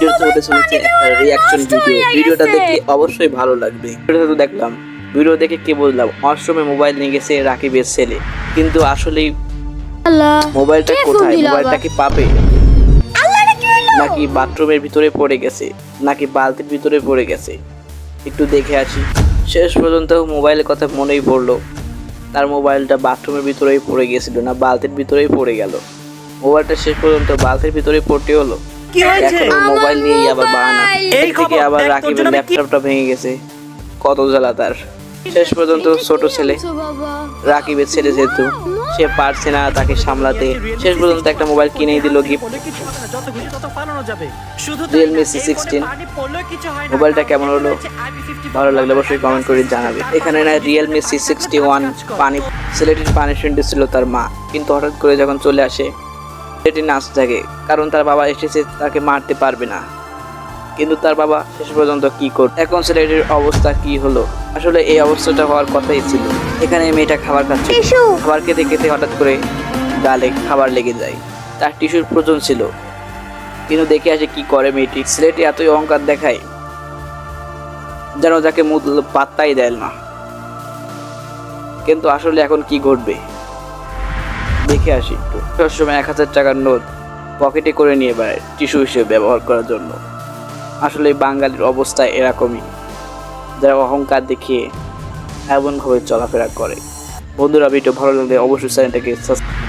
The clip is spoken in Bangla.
ভিডিওতে হতে চলেছে একটা রিয়াকশন ভিডিও ভিডিওটা দেখে অবশ্যই ভালো লাগবে। ভিডিওটা তো দেখলাম। ভিডিও দেখে কি বুঝলাম অষ্টমে মোবাইল নিয়ে গেছে রাকিবের ছেলে। কিন্তু আসলেই মোবাইলটা কোথায়? মোবাইলটা কি পাবে? নাকি বাথরুমের ভিতরে পড়ে গেছে? নাকি বালতির ভিতরে পড়ে গেছে? একটু দেখে আসি। শেষ পর্যন্ত মোবাইলের কথা মনেই পড়ল। তার মোবাইলটা বাথরুমের ভিতরেই পড়ে গেছিল না বালতির ভিতরেই পড়ে গেল। মোবাইলটা শেষ পর্যন্ত বালতির ভিতরেই পড়তে হলো। কি হয়েছে? মোবাইল নিয়েই আবার বাহানা। এই খবর, আবার দেখ, রাকিবের ল্যাপটপটা ভেঙে গেছে। কত জ্বালা তার। শেষ পর্যন্ত ছোট ছেলে রাকিবের ছেলে যেহেতু সে পারছে না তাকে সামলাতে। শেষ পর্যন্ত একটা মোবাইল কিনেই দিল গিফট বলে কিছু হবে না, যত খুশি তত পালানো যাবে। শুধু তাই Realme না, এই C16 ফোনে পানি পড়লেও কিছু হয় না। মোবাইলটা কেমন হলো? ভালো লাগলে অবশ্যই কমেন্ট করে জানাবে। এখানে না রিয়েলমি সি সিক্সটি ওয়ান পানি ছেলেটির পানিশমেন্ট ছিল তার মা। কিন্তু হঠাৎ করে যখন চলে আসে ছেলেটি নাচ থাকে কারণ তার বাবা এসেছে তাকে মারতে পারবে না। কিন্তু তার বাবা শেষ পর্যন্ত কি কর এখন ছেলেটির অবস্থা কি হলো? আসলে এই অবস্থাটা হওয়ার কথাই ছিল। এখানে মেয়েটা খাবার খাচ্ছে। খাবার খেতে খেতে হঠাৎ করে গালে খাবার লেগে যায়। তার টিস্যুর প্রয়োজন ছিল। কিন্তু দেখে আসে কি করে মেয়েটি। ছেলেটি এতই অহংকার দেখায় যেন যাকে মুদ পাত্তাই দেয় না। কিন্তু আসলে এখন কি ঘটবে? দেখে আসি। একটু সবসময় এক হাজার টাকার নোট পকেটে করে নিয়ে বেড়ায় টিস্যু হিসেবে ব্যবহার করার জন্য। আসলে বাঙালির অবস্থা এরকমই। যারা অহংকার দেখিয়ে এমনভাবে চলাফেরা করে। বন্ধুরা, ভিডিও ভালো লাগলে অবশ্যই চ্যানেলটাকে সাবস্ক্রাইব